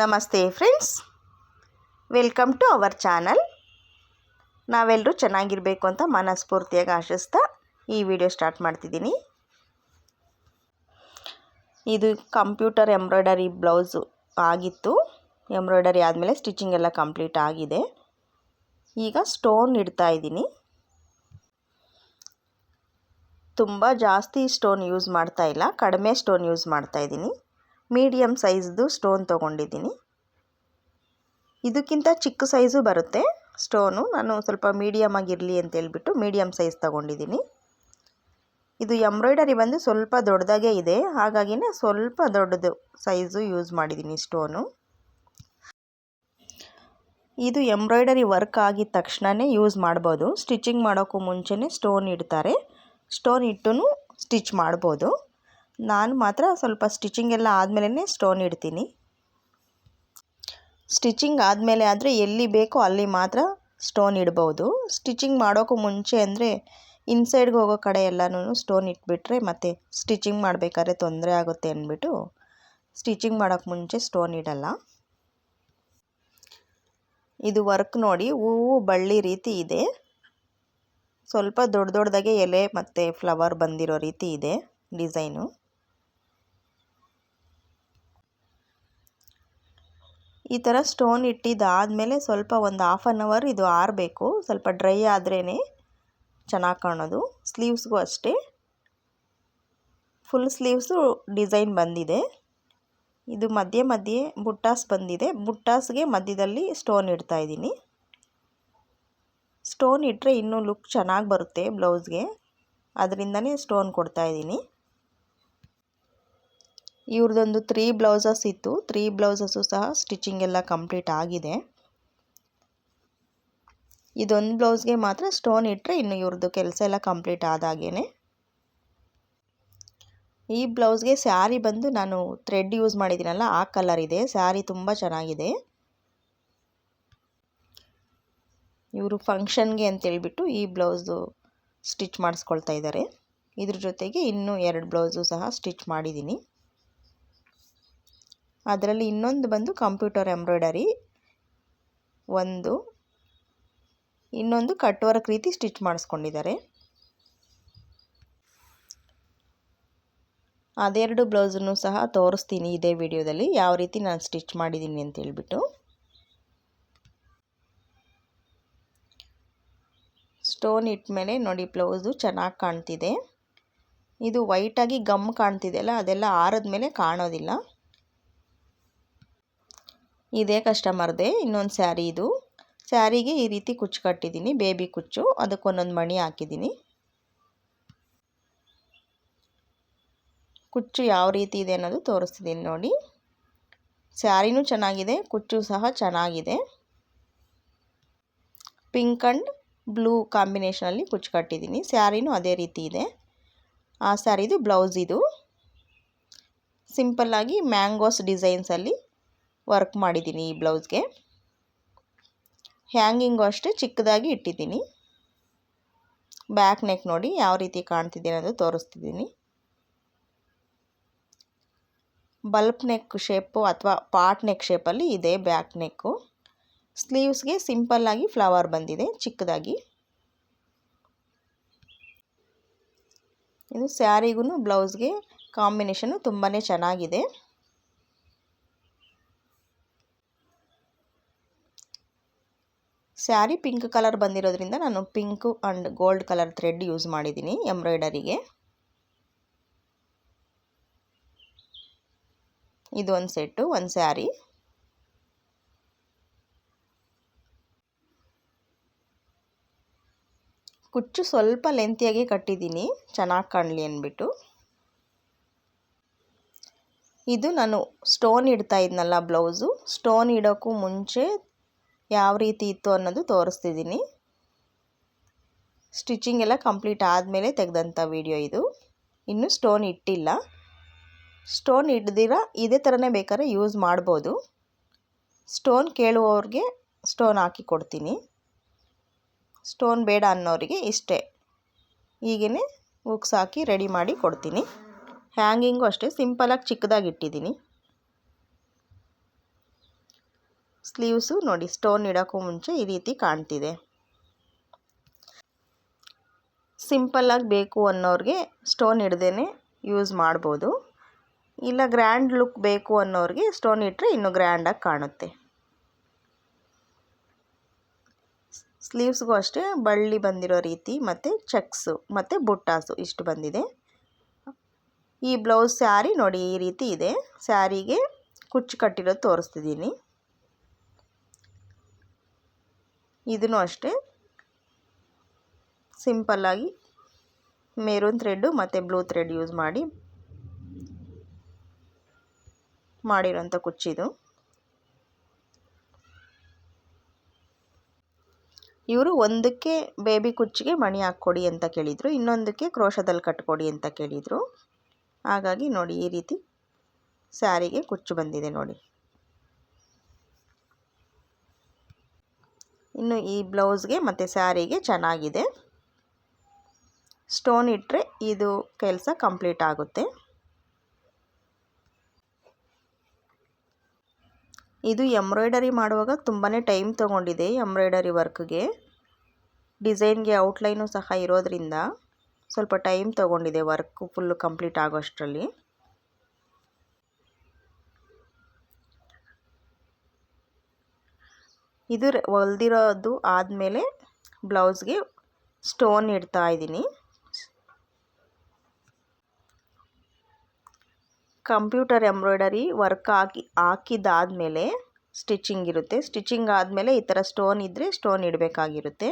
ನಮಸ್ತೆ friends welcome to our channel ನಾವೆಲ್ಲರೂ ಚೆನ್ನಾಗಿರಬೇಕು ಅಂತ ಮನಸ್ಫೂರ್ತಿಯಾಗಿ ಆಶಿಸ್ತಾ ಈ ವಿಡಿಯೋ ಸ್ಟಾರ್ಟ್ ಮಾಡ್ತಿದ್ದೀನಿ. ಇದು ಕಂಪ್ಯೂಟರ್ ಎಂಬ್ರಾಯ್ಡರಿ ಬ್ಲೌಸು ಆಗಿತ್ತು. ಎಂಬ್ರಾಯ್ಡರಿ ಆದಮೇಲೆ ಸ್ಟಿಚಿಂಗ್ ಎಲ್ಲ ಕಂಪ್ಲೀಟ್ ಆಗಿದೆ. ಈಗ ಸ್ಟೋನ್ ಇಡ್ತಾ ಇದ್ದೀನಿ. ತುಂಬ ಜಾಸ್ತಿ ಸ್ಟೋನ್ ಯೂಸ್ ಮಾಡ್ತಾ ಇಲ್ಲ. ಕಡಿಮೆ ಸ್ಟೋನ್ ಯೂಸ್ ಮಾಡ್ತಾ ಇದ್ದೀನಿ. ಮೀಡಿಯಮ್ ಸೈಜ್ದು ಸ್ಟೋನ್ ತೊಗೊಂಡಿದ್ದೀನಿ. ಇದಕ್ಕಿಂತ ಚಿಕ್ಕ ಸೈಜು ಬರುತ್ತೆ. ಸ್ಟೋನು ನಾನು ಸ್ವಲ್ಪ ಮೀಡಿಯಮ್ ಆಗಿರಲಿ ಅಂತ ಹೇಳ್ಬಿಟ್ಟು ಮೀಡಿಯಮ್ ಸೈಜ್ ತೊಗೊಂಡಿದ್ದೀನಿ. ಇದು ಎಂಬ್ರಾಯ್ಡರಿ ಬಂದು ಸ್ವಲ್ಪ ದೊಡ್ಡದಾಗೇ ಇದೆ. ಹಾಗಾಗಿನೇ ಸ್ವಲ್ಪ ದೊಡ್ಡದು ಸೈಜು ಯೂಸ್ ಮಾಡಿದ್ದೀನಿ ಸ್ಟೋನು. ಇದು ಎಂಬ್ರಾಯ್ಡರಿ ವರ್ಕ್ ಆಗಿದ ತಕ್ಷಣವೇ ಯೂಸ್ ಮಾಡ್ಬೋದು. ಸ್ಟಿಚಿಂಗ್ ಮಾಡೋಕ್ಕೂ ಮುಂಚೆನೇ ಸ್ಟೋನ್ ಇಡ್ತಾರೆ. ಸ್ಟೋನ್ ಇಟ್ಟು ಸ್ಟಿಚ್ ಮಾಡ್ಬೋದು. ನಾನು ಮಾತ್ರ ಸ್ವಲ್ಪ ಸ್ಟಿಚಿಂಗ್ ಎಲ್ಲ ಆದಮೇಲೆ ಸ್ಟೋನ್ ಇಡ್ತೀನಿ. ಸ್ಟಿಚಿಂಗ್ ಆದಮೇಲೆ ಆದರೆ ಎಲ್ಲಿ ಬೇಕೋ ಅಲ್ಲಿ ಮಾತ್ರ ಸ್ಟೋನ್ ಇಡ್ಬೋದು. ಸ್ಟಿಚಿಂಗ್ ಮಾಡೋಕ್ಕೂ ಮುಂಚೆ ಅಂದರೆ ಇನ್ಸೈಡ್ಗೆ ಹೋಗೋ ಕಡೆ ಎಲ್ಲನೂ ಸ್ಟೋನ್ ಇಟ್ಬಿಟ್ರೆ ಮತ್ತು ಸ್ಟಿಚಿಂಗ್ ಮಾಡಬೇಕಾದ್ರೆ ತೊಂದರೆ ಆಗುತ್ತೆ ಅಂದ್ಬಿಟ್ಟು ಸ್ಟಿಚಿಂಗ್ ಮಾಡೋಕ್ಕೆ ಮುಂಚೆ ಸ್ಟೋನ್ ಇಡಲ್ಲ. ಇದು ವರ್ಕ್ ನೋಡಿ, ಹೂವು ಬಳ್ಳಿ ರೀತಿ ಇದೆ. ಸ್ವಲ್ಪ ದೊಡ್ಡ ದೊಡ್ಡದಾಗೆ ಎಲೆ ಮತ್ತು ಫ್ಲವರ್ ಬಂದಿರೋ ರೀತಿ ಇದೆ ಡಿಸೈನು. ಈ ಥರ ಸ್ಟೋನ್ ಇಟ್ಟಿದ್ದಾದಮೇಲೆ ಸ್ವಲ್ಪ ಒಂದು ಹಾಫ್ ಆನ್ ಅವರ್ ಇದು ಆರಬೇಕು. ಸ್ವಲ್ಪ ಡ್ರೈ ಆದ್ರೇ ಚೆನ್ನಾಗಿ ಕಾಣೋದು. ಸ್ಲೀವ್ಸ್ಗೂ ಅಷ್ಟೇ. ಫುಲ್ ಸ್ಲೀವ್ಸು ಡಿಸೈನ್ ಬಂದಿದೆ. ಇದು ಮಧ್ಯೆ ಮಧ್ಯೆ ಬುಟ್ಟಾಸ್ ಬಂದಿದೆ. ಬುಟ್ಟಾಸ್ಗೆ ಮಧ್ಯದಲ್ಲಿ ಸ್ಟೋನ್ ಇಡ್ತಾ ಇದ್ದೀನಿ. ಸ್ಟೋನ್ ಇಟ್ಟರೆ ಇನ್ನೂ ಲುಕ್ ಚೆನ್ನಾಗಿ ಬರುತ್ತೆ ಬ್ಲೌಸ್ಗೆ. ಅದರಿಂದನೇ ಸ್ಟೋನ್ ಕೊಡ್ತಾ ಇದ್ದೀನಿ. ಇವ್ರದ್ದೊಂದು ತ್ರೀ ಬ್ಲೌಸಸ್ ಇತ್ತು. ತ್ರೀ ಬ್ಲೌಸಸ್ಸು ಸಹ ಸ್ಟಿಚಿಂಗ್ ಎಲ್ಲ ಕಂಪ್ಲೀಟ್ ಆಗಿದೆ. ಇದೊಂದು ಬ್ಲೌಸ್ಗೆ ಮಾತ್ರ ಸ್ಟೋನ್ ಇಟ್ಟರೆ ಇನ್ನು ಇವ್ರದ್ದು ಕೆಲಸ ಎಲ್ಲ ಕಂಪ್ಲೀಟ್ ಆದಾಗೇನೆ ಈ ಬ್ಲೌಸ್ಗೆ ಸ್ಯಾರಿ ಬಂದು ನಾನು ಥ್ರೆಡ್ ಯೂಸ್ ಮಾಡಿದ್ದೀನಲ್ಲ, ಆ ಕಲರ್ ಇದೆ. ಸ್ಯಾರಿ ತುಂಬ ಚೆನ್ನಾಗಿದೆ. ಇವರು ಫಂಕ್ಷನ್ಗೆ ಅಂತೇಳ್ಬಿಟ್ಟು ಈ ಬ್ಲೌಸು ಸ್ಟಿಚ್ ಮಾಡಿಸ್ಕೊಳ್ತಾ ಇದ್ದಾರೆ. ಇದ್ರ ಜೊತೆಗೆ ಇನ್ನೂ ಎರಡು ಬ್ಲೌಸು ಸಹ ಸ್ಟಿಚ್ ಮಾಡಿದ್ದೀನಿ. ಅದರಲ್ಲಿ ಇನ್ನೊಂದು ಬಂದು ಕಂಪ್ಯೂಟರ್ ಎಂಬ್ರಾಯ್ಡರಿ. ಒಂದು, ಇನ್ನೊಂದು ಕಟ್ ರೀತಿ ಸ್ಟಿಚ್ ಮಾಡಿಸ್ಕೊಂಡಿದ್ದಾರೆ. ಅದೆರಡು ಬ್ಲೌಸನ್ನು ಸಹ ತೋರಿಸ್ತೀನಿ ಇದೇ ವಿಡಿಯೋದಲ್ಲಿ, ಯಾವ ರೀತಿ ನಾನು ಸ್ಟಿಚ್ ಮಾಡಿದ್ದೀನಿ ಅಂತ ಹೇಳ್ಬಿಟ್ಟು. ಸ್ಟೋನ್ ಇಟ್ಮೇಲೆ ನೋಡಿ ಬ್ಲೌಸು ಚೆನ್ನಾಗಿ ಕಾಣ್ತಿದೆ. ಇದು ವೈಟಾಗಿ ಗಮ್ ಕಾಣ್ತಿದೆಯಲ್ಲ ಅದೆಲ್ಲ ಆರದ ಮೇಲೆ ಕಾಣೋದಿಲ್ಲ. ಇದೇ ಕಸ್ಟಮರ್ದೇ ಇನ್ನೊಂದು ಸ್ಯಾರಿ ಇದು. ಸ್ಯಾರಿಗೆ ಈ ರೀತಿ ಕುಚ್ಚು ಕಟ್ಟಿದ್ದೀನಿ ಬೇಬಿ ಕುಚ್ಚು. ಅದಕ್ಕೆ ಒಂದೊಂದು ಮಣಿ ಹಾಕಿದ್ದೀನಿ. ಕುಚ್ಚು ಯಾವ ರೀತಿ ಇದೆ ಅನ್ನೋದು ತೋರಿಸ್ತಿದ್ದೀನಿ ನೋಡಿ. ಸ್ಯಾರಿನೂ ಚೆನ್ನಾಗಿದೆ, ಕುಚ್ಚು ಸಹ ಚೆನ್ನಾಗಿದೆ. ಪಿಂಕ್ ಆ್ಯಂಡ್ ಬ್ಲೂ ಕಾಂಬಿನೇಷನಲ್ಲಿ ಕುಚ್ಚು ಕಟ್ಟಿದ್ದೀನಿ. ಸ್ಯಾರಿನೂ ಅದೇ ರೀತಿ ಇದೆ. ಆ ಸ್ಯಾರಿದು ಬ್ಲೌಸ್ ಇದು. ಸಿಂಪಲ್ಲಾಗಿ ಮ್ಯಾಂಗೋಸ್ ಡಿಸೈನ್ಸಲ್ಲಿ ವರ್ಕ್ ಮಾಡಿದ್ದೀನಿ ಈ ಬ್ಲೌಸ್ಗೆ. ಹ್ಯಾಂಗಿಂಗು ಅಷ್ಟೇ, ಚಿಕ್ಕದಾಗಿ ಇಟ್ಟಿದ್ದೀನಿ. ಬ್ಯಾಕ್ ನೆಕ್ ನೋಡಿ ಯಾವ ರೀತಿ ಕಾಣ್ತಿದೆ ಅನ್ನೋದು ತೋರಿಸ್ತಿದ್ದೀನಿ. ಬಲ್ಪ್ ನೆಕ್ ಶೇಪು ಅಥವಾ ಪಾಟ್ ನೆಕ್ ಶೇಪಲ್ಲಿ ಇದೆ ಬ್ಯಾಕ್ ನೆಕ್ಕು. ಸ್ಲೀವ್ಸ್ಗೆ ಸಿಂಪಲ್ಲಾಗಿ ಫ್ಲವರ್ ಬಂದಿದೆ, ಚಿಕ್ಕದಾಗಿ. ಇದು ಸ್ಯಾರಿಗೂ ಬ್ಲೌಸ್ಗೆ ಕಾಂಬಿನೇಷನು ತುಂಬಾ ಚೆನ್ನಾಗಿದೆ. ಸ್ಯಾರಿ ಪಿಂಕ್ ಕಲರ್ ಬಂದಿರೋದ್ರಿಂದ ನಾನು pink and gold colour thread use ಮಾಡಿದ್ದೀನಿ ಎಂಬ್ರಾಯ್ಡರಿಗೆ. ಇದು ಒಂದು ಸೆಟ್ಟು, ಒಂದು ಸ್ಯಾರಿ. ಕುಚ್ಚು ಸ್ವಲ್ಪ ಲೆಂತಿಯಾಗಿ ಕಟ್ಟಿದ್ದೀನಿ, ಚೆನ್ನಾಗಿ ಕಾಣಲಿ ಅಂದ್ಬಿಟ್ಟು. ಇದು ನಾನು ಸ್ಟೋನ್ ಇಡ್ತಾ ಇದ್ನಲ್ಲ ಬ್ಲೌಸು, ಸ್ಟೋನ್ ಇಡೋಕ್ಕೂ ಮುಂಚೆ ಯಾವ ರೀತಿ ಇತ್ತು ಅನ್ನೋದು ತೋರಿಸ್ತಿದ್ದೀನಿ. ಸ್ಟಿಚಿಂಗ್ ಎಲ್ಲ ಕಂಪ್ಲೀಟ್ ಆದಮೇಲೆ ತೆಗೆದಂಥ ವಿಡಿಯೋ ಇದು. ಇನ್ನೂ ಸ್ಟೋನ್ ಇಟ್ಟಿಲ್ಲ. ಸ್ಟೋನ್ ಇಡ್ದಿರ ಇದೇ ಥರನೇ ಬೇಕಾದ್ರೆ ಯೂಸ್ ಮಾಡ್ಬೋದು. ಸ್ಟೋನ್ ಕೇಳುವವ್ರಿಗೆ ಸ್ಟೋನ್ ಹಾಕಿ ಕೊಡ್ತೀನಿ. ಸ್ಟೋನ್ ಬೇಡ ಅನ್ನೋರಿಗೆ ಇಷ್ಟೇ. ಹೀಗೇ ಉಕ್ಸ್ ಹಾಕಿ ರೆಡಿ ಮಾಡಿ ಕೊಡ್ತೀನಿ. ಹ್ಯಾಂಗಿಂಗು ಅಷ್ಟೇ ಸಿಂಪಲಾಗಿ ಚಿಕ್ಕದಾಗಿ ಇಟ್ಟಿದ್ದೀನಿ. ಸ್ಲೀವ್ಸು ನೋಡಿ ಸ್ಟೋನ್ ಇಡೋಕ್ಕೂ ಮುಂಚೆ ಈ ರೀತಿ ಕಾಣ್ತಿದೆ. ಸಿಂಪಲ್ಲಾಗಿ ಬೇಕು ಅನ್ನೋರಿಗೆ ಸ್ಟೋನ್ ಇಡ್ದೇ ಯೂಸ್ ಮಾಡ್ಬೋದು. ಇಲ್ಲ ಗ್ರ್ಯಾಂಡ್ ಲುಕ್ ಬೇಕು ಅನ್ನೋರಿಗೆ ಸ್ಟೋನ್ ಇಟ್ಟರೆ ಇನ್ನೂ ಗ್ರ್ಯಾಂಡಾಗಿ ಕಾಣುತ್ತೆ. ಸ್ಲೀವ್ಸ್ಗೂ ಅಷ್ಟೇ ಬಳ್ಳಿ ಬಂದಿರೋ ರೀತಿ ಮತ್ತು ಚೆಕ್ಸು ಮತ್ತು ಬುಟ್ಟಾಸು ಇಷ್ಟು ಬಂದಿದೆ. ಈ ಬ್ಲೌಸ್ ಸ್ಯಾರಿ ನೋಡಿ ಈ ರೀತಿ ಇದೆ. ಸ್ಯಾರಿಗೆ ಕುಚ್ಚು ಕಟ್ಟಿರೋದು ತೋರಿಸ್ತಿದ್ದೀನಿ. ಇದನ್ನು ಅಷ್ಟೇ ಸಿಂಪಲ್ಲಾಗಿ ಮೇರೂನ್ ಥ್ರೆಡ್ಡು ಮತ್ತು ಬ್ಲೂ ಥ್ರೆಡ್ ಯೂಸ್ ಮಾಡಿ ಮಾಡಿರೋಂಥ ಕುಚ್ಚಿದು ಇವರು ಒಂದಕ್ಕೆ ಬೇಬಿ ಕುಚ್ಚಿಗೆ ಮಣಿ ಹಾಕ್ಕೊಡಿ ಅಂತ ಕೇಳಿದರು, ಇನ್ನೊಂದಕ್ಕೆ ಕ್ರೋಶದಲ್ಲಿ ಕಟ್ಕೊಡಿ ಅಂತ ಕೇಳಿದರು. ಹಾಗಾಗಿ ನೋಡಿ ಈ ರೀತಿ ಸ್ಯಾರಿಗೆ ಕುಚ್ಚು ಬಂದಿದೆ ನೋಡಿ. ಇನ್ನು ಈ ಬ್ಲೌಸ್ಗೆ ಮತ್ತು ಸ್ಯಾರಿಗೆ ಚೆನ್ನಾಗಿದೆ. ಸ್ಟೋನ್ ಇಟ್ಟರೆ ಇದು ಕೆಲಸ ಕಂಪ್ಲೀಟ್ ಆಗುತ್ತೆ. ಇದು ಎಂಬ್ರಾಯ್ಡರಿ ಮಾಡುವಾಗ ತುಂಬಾ ಟೈಮ್ ತೊಗೊಂಡಿದೆ ಎಂಬ್ರಾಯ್ಡರಿ ವರ್ಕ್ಗೆ. ಡಿಸೈನ್ಗೆ ಔಟ್ಲೈನು ಸಹ ಇರೋದ್ರಿಂದ ಸ್ವಲ್ಪ ಟೈಮ್ ತೊಗೊಂಡಿದೆ ವರ್ಕು ಫುಲ್ಲು ಕಂಪ್ಲೀಟ್ ಆಗೋಷ್ಟರಲ್ಲಿ. ಇದು ಹೊಲ್ದಿರೋದು ಆದಮೇಲೆ ಬ್ಲೌಸ್ಗೆ ಸ್ಟೋನ್ ಇಡ್ತಾ ಇದ್ದೀನಿ. ಕಂಪ್ಯೂಟರ್ ಎಂಬ್ರಾಯ್ಡರಿ ವರ್ಕ್ ಹಾಕಿ ಹಾಕಿದ್ದಾದಮೇಲೆ ಸ್ಟಿಚಿಂಗ್ ಇರುತ್ತೆ. ಸ್ಟಿಚಿಂಗ್ ಆದಮೇಲೆ ಈ ಥರ ಸ್ಟೋನ್ ಇದ್ದರೆ ಸ್ಟೋನ್ ಇಡಬೇಕಾಗಿರುತ್ತೆ.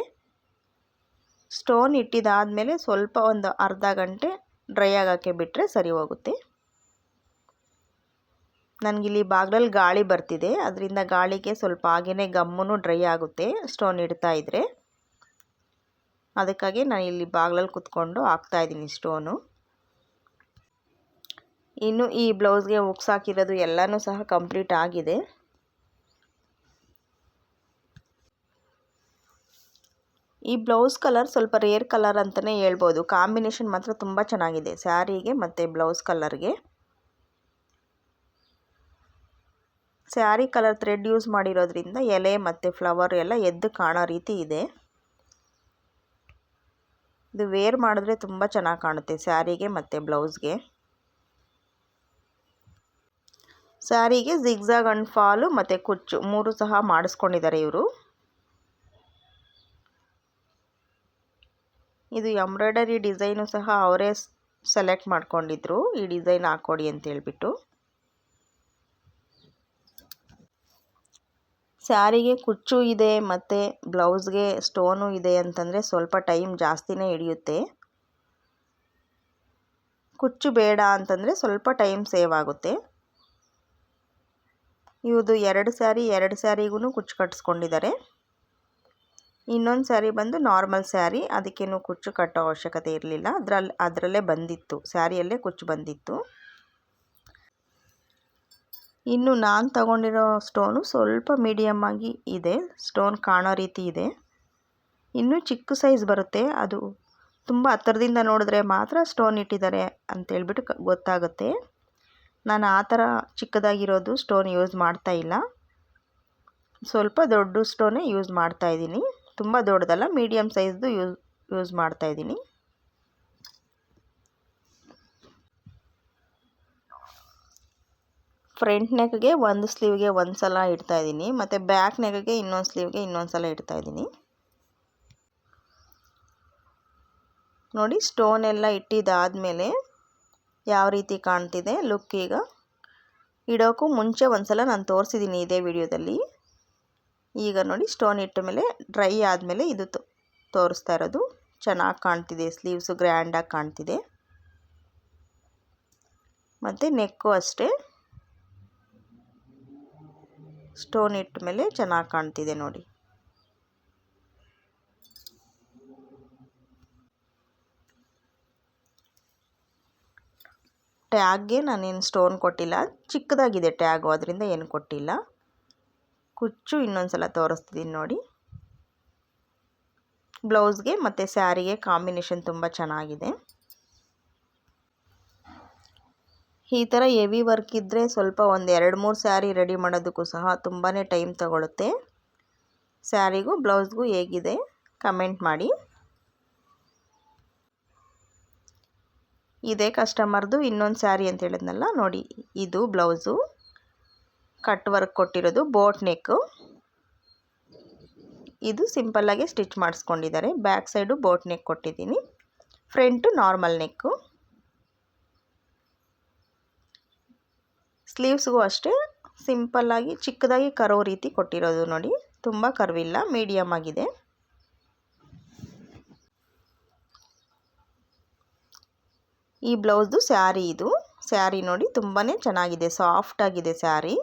ಸ್ಟೋನ್ ಇಟ್ಟಿದ್ದಾದಮೇಲೆ ಸ್ವಲ್ಪ ಒಂದು ಅರ್ಧ ಗಂಟೆ ಡ್ರೈ ಆಗೋಕ್ಕೆ ಬಿಟ್ಟರೆ ಸರಿ ಹೋಗುತ್ತೆ. ನನಗಿಲ್ಲಿ ಬಾಗ್ಲಲ್ಲಿ ಗಾಳಿ ಬರ್ತಿದೆ. ಅದರಿಂದ ಗಾಳಿಗೆ ಸ್ವಲ್ಪ ಹಾಗೆಯೇ ಗಮ್ಮು ಡ್ರೈ ಆಗುತ್ತೆ. ಸ್ಟೋನ್ ಇಡ್ತಾ ಇದ್ದರೆ ಅದಕ್ಕಾಗಿ ನಾನು ಇಲ್ಲಿ ಬಾಗ್ಲಲ್ಲಿ ಕುತ್ಕೊಂಡು ಹಾಕ್ತಾಯಿದ್ದೀನಿ ಸ್ಟೋನು. ಇನ್ನು ಈ ಬ್ಲೌಸ್ಗೆ ಉಕ್ಸ್ ಹಾಕಿರೋದು ಎಲ್ಲನೂ ಸಹ ಕಂಪ್ಲೀಟ್ ಆಗಿದೆ. ಈ ಬ್ಲೌಸ್ ಕಲರ್ ಸ್ವಲ್ಪ ರೇರ್ ಕಲರ್ ಅಂತಲೇ ಹೇಳ್ಬೋದು. ಕಾಂಬಿನೇಷನ್ ಮಾತ್ರ ತುಂಬ ಚೆನ್ನಾಗಿದೆ ಸ್ಯಾರಿಗೆ ಮತ್ತು ಬ್ಲೌಸ್ ಕಲರ್ಗೆ. ಸ್ಯಾರಿ ಕಲರ್ ಥ್ರೆಡ್ ಯೂಸ್ ಮಾಡಿರೋದ್ರಿಂದ ಎಲೆ ಮತ್ತು ಫ್ಲವರ್ ಎಲ್ಲ ಎದ್ದು ಕಾಣೋ ರೀತಿ ಇದೆ. ಇದು ವೇರ್ ಮಾಡಿದ್ರೆ ತುಂಬ ಚೆನ್ನಾಗಿ ಕಾಣುತ್ತೆ ಸ್ಯಾರಿಗೆ ಮತ್ತು ಬ್ಲೌಸ್ಗೆ. ಸ್ಯಾರಿಗೆ ಜಿಗ್ಜಾಗ್ ಅಂಡ್ ಫಾಲು ಮತ್ತು ಕುಚ್ಚು ಮೂರು ಸಹ ಮಾಡಿಸ್ಕೊಂಡಿದ್ದಾರೆ ಇವರು. ಇದು ಎಂಬ್ರಾಯ್ಡರಿ ಡಿಸೈನು ಸಹ ಅವರೇ ಸೆಲೆಕ್ಟ್ ಮಾಡ್ಕೊಂಡಿದ್ರು. ಈ ಡಿಸೈನ್ ಹಾಕ್ಕೊಡಿ ಅಂತ ಹೇಳ್ಬಿಟ್ಟು. ಸ್ಯಾರಿಗೆ ಕುಚ್ಚು ಇದೆ ಮತ್ತು ಬ್ಲೌಸ್ಗೆ ಸ್ಟೋನು ಇದೆ ಅಂತಂದರೆ ಸ್ವಲ್ಪ ಟೈಮ್ ಜಾಸ್ತಿನೇ ಹಿಡಿಯುತ್ತೆ. ಕುಚ್ಚು ಬೇಡ ಅಂತಂದರೆ ಸ್ವಲ್ಪ ಟೈಮ್ ಸೇವ್ ಆಗುತ್ತೆ. ಇವುದು ಎರಡು ಸ್ಯಾರಿ, ಎರಡು ಸ್ಯಾರಿಗೂ ಕುಚ್ಚು ಕಟ್ಟಿಸ್ಕೊಂಡಿದ್ದಾರೆ ಇನ್ನೊಂದು ಸ್ಯಾರಿ ಬಂದು ನಾರ್ಮಲ್ ಸ್ಯಾರಿ, ಅದಕ್ಕೇನು ಕುಚ್ಚು ಕಟ್ಟೋ ಅವಶ್ಯಕತೆ ಇರಲಿಲ್ಲ. ಅದರಲ್ಲಿ ಅದರಲ್ಲೇ ಬಂದಿತ್ತು. ಸ್ಯಾರಿಯಲ್ಲೇ ಕುಚ್ಚು ಬಂದಿತ್ತು. ಇನ್ನು ನಾನು ತಗೊಂಡಿರೋ ಸ್ಟೋನು ಸ್ವಲ್ಪ ಮೀಡಿಯಮ್ ಆಗಿ ಇದೆ. ಸ್ಟೋನ್ ಕಾಣೋ ರೀತಿ ಇದೆ. ಇನ್ನೂ ಚಿಕ್ಕ ಸೈಜ್ ಬರುತ್ತೆ. ಅದು ತುಂಬ ಹತ್ತಿರದಿಂದ ನೋಡಿದ್ರೆ ಮಾತ್ರ ಸ್ಟೋನ್ ಇಟ್ಟಿದ್ದಾರೆ ಅಂತೇಳ್ಬಿಟ್ಟು ಗೊತ್ತಾಗುತ್ತೆ. ನಾನು ಆ ಥರ ಚಿಕ್ಕದಾಗಿರೋದು ಸ್ಟೋನ್ ಯೂಸ್ ಮಾಡ್ತಾ ಇಲ್ಲ. ಸ್ವಲ್ಪ ದೊಡ್ಡ ಸ್ಟೋನೇ ಯೂಸ್ ಮಾಡ್ತಾ ಇದ್ದೀನಿ. ತುಂಬ ದೊಡ್ಡದಲ್ಲ ಮೀಡಿಯಮ್ ಸೈಜ್ದು ಯೂಸ್ ಯೂಸ್ ಮಾಡ್ತಾಯಿದ್ದೀನಿ ಫ್ರಂಟ್ ನೆಕ್ಗೆ ಒಂದು ಸ್ಲೀವ್ಗೆ ಒಂದು ಸಲ ಇಡ್ತಾಯಿದ್ದೀನಿ ಮತ್ತು ಬ್ಯಾಕ್ ನೆಕ್ಗೆ ಇನ್ನೊಂದು ಸ್ಲೀವ್ಗೆ ಇನ್ನೊಂದು ಸಲ ಇಡ್ತಾಯಿದ್ದೀನಿ ನೋಡಿ, ಸ್ಟೋನ್ ಎಲ್ಲ ಇಟ್ಟಿದ್ದಾದಮೇಲೆ ಯಾವ ರೀತಿ ಕಾಣ್ತಿದೆ, ಲುಕ್ ಈಗ. ಇಡೋಕ್ಕೂ ಮುಂಚೆ ಒಂದು ಸಲ ನಾನು ತೋರಿಸಿದ್ದೀನಿ ಇದೇ ವಿಡಿಯೋದಲ್ಲಿ. ಈಗ ನೋಡಿ, ಸ್ಟೋನ್ ಇಟ್ಟ ಮೇಲೆ ಡ್ರೈ ಆದಮೇಲೆ ಇದು ತೋರಿಸ್ತಾ ಇರೋದು. ಚೆನ್ನಾಗಿ ಕಾಣ್ತಿದೆ, ಸ್ಲೀವ್ಸು ಗ್ರ್ಯಾಂಡಾಗಿ ಕಾಣ್ತಿದೆ. ಮತ್ತು ನೆಕ್ಕು ಅಷ್ಟೇ. ಸ್ಟೋನ್ ಇಟ್ಟ ಮೇಲೆ ಚೆನ್ನಾಗಿ ಕಾಣ್ತಿದೆ ನೋಡಿ. ಟ್ಯಾಗ್ಗೆ ನಾನೇನು ಸ್ಟೋನ್ ಕೊಟ್ಟಿಲ್ಲ. ಚಿಕ್ಕದಾಗಿದೆ ಟ್ಯಾಗು, ಅದರಿಂದ ಏನು ಕೊಟ್ಟಿಲ್ಲ. ಕುಚ್ಚು ಇನ್ನೊಂದು ಸಲ ತೋರಿಸ್ತಿದ್ದೀನಿ ನೋಡಿ. ಬ್ಲೌಸ್ಗೆ ಮತ್ತು ಸ್ಯಾರಿಗೆ ಕಾಂಬಿನೇಷನ್ ತುಂಬ ಚೆನ್ನಾಗಿದೆ. ಈ ಥರ ಹೆವಿ ವರ್ಕ್ ಇದ್ದರೆ ಸ್ವಲ್ಪ ಒಂದು ಎರಡು ಮೂರು ಸ್ಯಾರಿ ರೆಡಿ ಮಾಡೋದಕ್ಕೂ ಸಹ ತುಂಬಾ ಟೈಮ್ ತಗೊಳುತ್ತೆ. ಸ್ಯಾರಿಗೂ ಬ್ಲೌಸ್ಗೂ ಹೇಗಿದೆ ಕಮೆಂಟ್ ಮಾಡಿ. ಇದೇ ಕಸ್ಟಮರ್ದು ಇನ್ನೊಂದು ಸ್ಯಾರಿ ಅಂತ ಹೇಳಿದ್ನಲ್ಲ, ನೋಡಿ ಇದು ಬ್ಲೌಸು. ಕಟ್ ವರ್ಕ್ ಕೊಟ್ಟಿರೋದು ಬೋಟ್ ನೆಕ್ಕು. ಇದು ಸಿಂಪಲ್ಲಾಗೆ ಸ್ಟಿಚ್ ಮಾಡಿಸ್ಕೊಂಡಿದ್ದಾರೆ. ಬ್ಯಾಕ್ ಸೈಡು ಬೋಟ್ ನೆಕ್ ಕೊಟ್ಟಿದ್ದೀನಿ. Front normal neck. ಸ್ಲೀವ್ಸ್ಗೂ ಅಷ್ಟೇ ಸಿಂಪಲ್ಲಾಗಿ ಚಿಕ್ಕದಾಗಿ ಕರೋ ರೀತಿ ಕೊಟ್ಟಿರೋದು ನೋಡಿ. ತುಂಬ ಕರ್ವಿಲ್ಲ ಮೀಡಿಯಮ್ ಆಗಿದೆ. ಈ ಬ್ಲೌಸ್ದು ಸ್ಯಾರಿ ಇದು. ಸ್ಯಾರಿ ನೋಡಿ ತುಂಬಾ ಚೆನ್ನಾಗಿದೆ ಸಾಫ್ಟಾಗಿದೆ ಸ್ಯಾರಿ.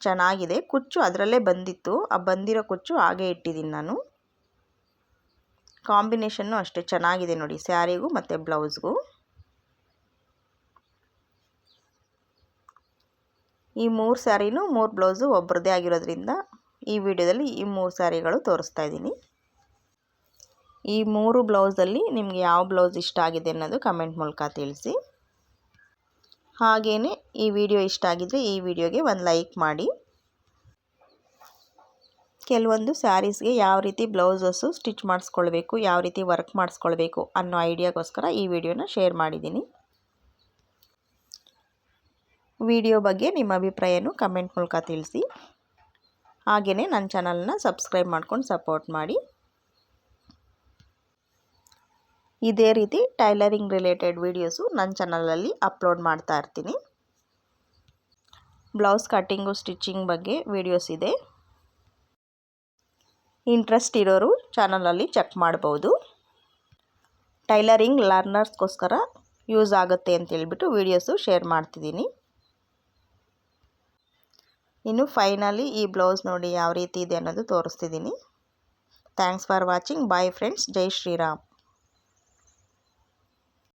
ಚೆನ್ನಾಗಿದೆ, ಕುಚ್ಚು ಅದರಲ್ಲೇ ಬಂದಿತ್ತು. ಆ ಬಂದಿರೋ ಕುಚ್ಚು ಹಾಗೆ ಇಟ್ಟಿದ್ದೀನಿ ನಾನು. ಕಾಂಬಿನೇಷನ್ನು ಅಷ್ಟೇ ಚೆನ್ನಾಗಿದೆ ನೋಡಿ ಸ್ಯಾರಿಗೂ ಮತ್ತು ಬ್ಲೌಸ್ಗೂ. ಈ ಮೂರು ಸ್ಯಾರಿನೂ ಮೂರು ಬ್ಲೌಸು ಒಬ್ಬರದೇ ಆಗಿರೋದ್ರಿಂದ ಈ ವಿಡಿಯೋದಲ್ಲಿ ಈ ಮೂರು ಸ್ಯಾರಿಗಳು ತೋರಿಸ್ತಾ ಇದ್ದೀನಿ. ಈ ಮೂರು ಬ್ಲೌಸಲ್ಲಿ ನಿಮಗೆ ಯಾವ ಬ್ಲೌಸ್ ಇಷ್ಟ ಆಗಿದೆ ಅನ್ನೋದು ಕಮೆಂಟ್ ಮೂಲಕ ತಿಳಿಸಿ. ಹಾಗೇ ಈ ವಿಡಿಯೋ ಇಷ್ಟ ಆಗಿದ್ದರೆ ಈ ವಿಡಿಯೋಗೆ ಒಂದು ಲೈಕ್ ಮಾಡಿ. ಕೆಲವೊಂದು ಸ್ಯಾರೀಸ್ಗೆ ಯಾವ ರೀತಿ ಬ್ಲೌಸಸ್ಸು ಸ್ಟಿಚ್ ಮಾಡಿಸ್ಕೊಳ್ಬೇಕು, ಯಾವ ರೀತಿ ವರ್ಕ್ ಮಾಡಿಸ್ಕೊಳ್ಬೇಕು ಅನ್ನೋ ಐಡಿಯಾಗೋಸ್ಕರ ಈ ವಿಡಿಯೋನ ಶೇರ್ ಮಾಡಿದ್ದೀನಿ. ವಿಡಿಯೋ ಬಗ್ಗೆ ನಿಮ್ಮ ಅಭಿಪ್ರಾಯನೂ ಕಮೆಂಟ್ ಮೂಲಕ ತಿಳಿಸಿ. ಹಾಗೆಯೇ ನನ್ನ ಚಾನಲ್ನ ಸಬ್ಸ್ಕ್ರೈಬ್ ಮಾಡ್ಕೊಂಡು ಸಪೋರ್ಟ್ ಮಾಡಿ. ಇದೇ ರೀತಿ ಟೈಲರಿಂಗ್ ರಿಲೇಟೆಡ್ ವೀಡಿಯೋಸು ನನ್ನ ಚಾನಲಲ್ಲಿ ಅಪ್ಲೋಡ್ ಮಾಡ್ತಾ ಇರ್ತೀನಿ. ಬ್ಲೌಸ್ ಕಟ್ಟಿಂಗು, ಸ್ಟಿಚಿಂಗ್ ಬಗ್ಗೆ ವೀಡಿಯೋಸ್ ಇದೆ. ಇಂಟ್ರೆಸ್ಟ್ ಇರೋರು ಚಾನಲಲ್ಲಿ ಚೆಕ್ ಮಾಡ್ಬೋದು. ಟೈಲರಿಂಗ್ ಲರ್ನರ್ಸ್ಗೋಸ್ಕರ ಯೂಸ್ ಆಗುತ್ತೆ ಅಂತೇಳ್ಬಿಟ್ಟು ವೀಡಿಯೋಸು ಶೇರ್ ಮಾಡ್ತಿದ್ದೀನಿ. ಇನ್ನು ಫೈನಲಿ ಈ ಬ್ಲೌಸ್ ನೋಡಿ ಯಾವ ರೀತಿ ಇದೆ ಅನ್ನೋದು ತೋರಿಸ್ತಿದ್ದೀನಿ. Thanks for watching. Bye friends. Jai Shriram.